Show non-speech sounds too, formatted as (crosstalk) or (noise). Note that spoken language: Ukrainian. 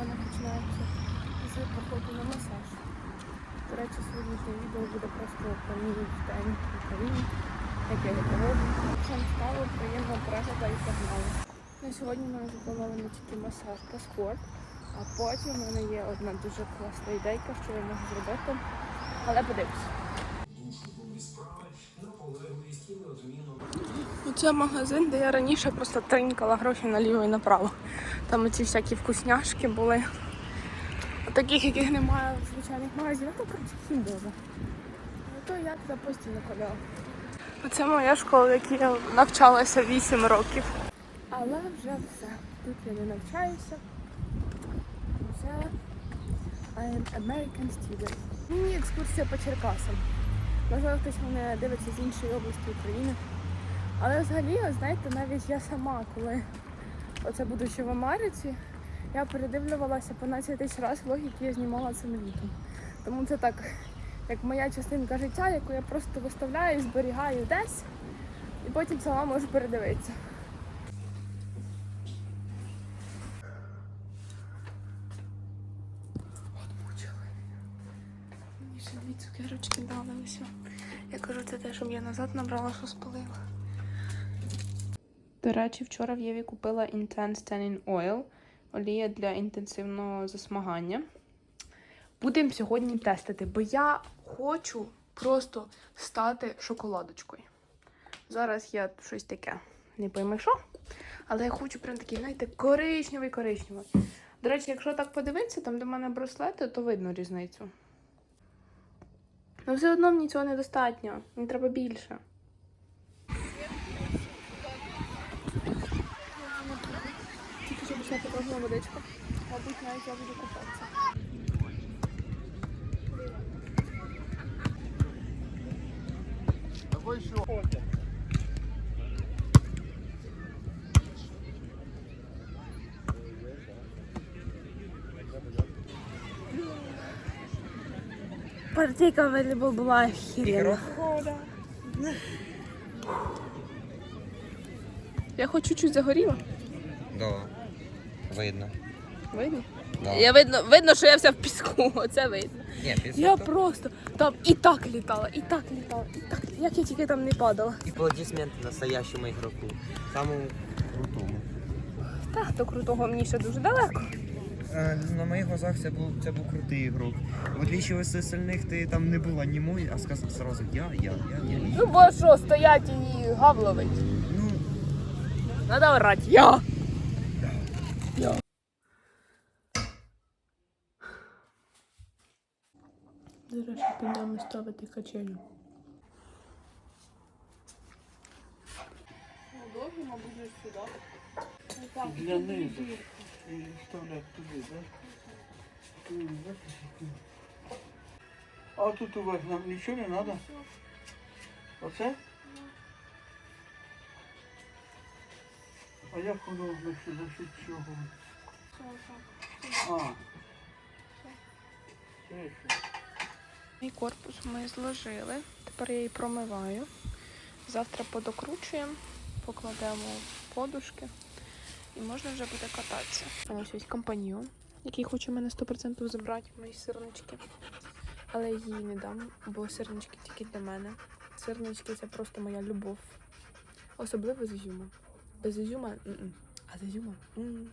вона починається з походу на масаж. До речі, сьогоднішнє відео буде просто про мій день в Україні, як я проводжу. Всім цікаво, приємного перегляду і погнали. На сьогодні в мене заплановано тільки масаж та спорт, а потім в мене є одна дуже класна ідейка, що я можу зробити. Але подивимось. Оце магазин, де я раніше просто тринькала гроші наліво і направо. Там оці всякі вкусняшки були. Таких, яких немає в звичайних магазинах, то коротше хімбоза. Ну то я туди постійно ходила. Оце моя школа, в якій я навчалася 8 років. Але вже все. Тут я не навчаюся. Це I am American student. Мені екскурсія по Черкасам. Можливо, хтось мене дивиться з іншої області України. Але взагалі, знаєте, навіть я сама, коли оце будучи в Америці, я передивлювалася по 12 тисяч разів влог, які я знімала цим літом. Тому це так, як моя частинка життя, яку я просто виставляю, зберігаю десь, і потім сама можу передивитися. Дві цукерочки дали ось. Я кажу, це те, щоб я назад набрала, що спалила. До речі, вчора в Єві купила Intense Tanning Oil, олія для інтенсивного засмагання. Будемо сьогодні тестити, бо я хочу просто стати шоколадочкою. Зараз я щось таке не пойми що, але я хочу прям такий, знаєте, коричневий коричневий. До речі, якщо так подивитися, там в мене браслети, то видно різницю. Ну, все одно мені цього недостатньо. Мені треба більше. Що пішла попробувала водичку. Мабуть, навіть я буду купатися. Партійка available була охерена. Я хоч чуть-чуть загоріла. Да. Видно. Видно? Да. Я видно, видно, що я вся в піску. (laughs) Оце видно. Ні, після Я того- просто там і так літала, і так літала, і так. Як я тільки там не падала. Аплодисменти настоящому ігроку. Самому крутому. Та до крутого мені ще дуже далеко. Е, На моїх глазах це був це був крутий ігрок. В отличие від остальних, ти там не була ні мой, а сказав сразу я, я, я. я. Ну бо що, стоять і гавловить. Ну, Надо орати. Я. Я. Зараз підемо ставити качелю. Довго, мабуть, сюди. Для низу. І вставляти туди, так? А тут у вас нам нічого не треба? Оце? А як воно значить, за счет чого? А. Це? Мій корпус ми зложили. Тепер я її промиваю. Завтра подокручуємо, покладемо подушки і можна вже буде кататися. Ось ось компаньйон, який хоче мене 100% забрати мої сирнички. Але я їй не дам, бо сирнички тільки для мене. Сирнички це просто моя любов. Особливо з ізюмом. Без ізюма, м-м. а з ізюмом. м.